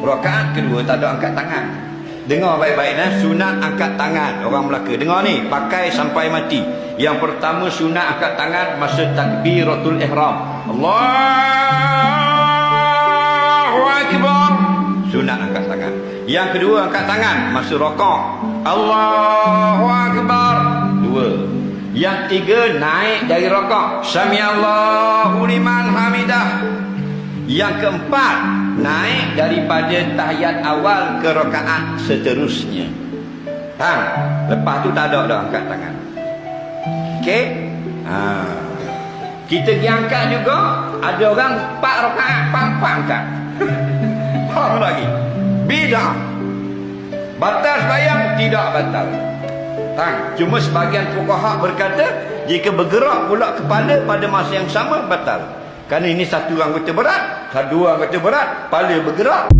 Rakaat kedua tak ada angkat tangan. Dengar baik-baik nah, sunat angkat tangan orang Melaka. Dengar ni, pakai sampai mati. Yang pertama sunat angkat tangan masa takbiratul ihram. Allahu akbar. Sunat angkat tangan. Yang kedua angkat tangan masa rokok. Allahu akbar. Dua. Yang tiga naik dari rokok. Samiallahu liman hamidah. Yang keempat, naik daripada tahiyat awal ke rakaat seterusnya. Faham? Lepas tu tak ada dah angkat tangan. Okey? Ha. Kita pergi angkat juga, ada orang empat rakaat, empat angkat. Faham lagi? Bidah. Batal sembahyang? Tidak batal. Tang. Cuma sebagian fuqaha berkata, jika bergerak pula kepala pada masa yang sama, batal. Kerana ini satu anggota berat, dua anggota berat, kepala bergerak.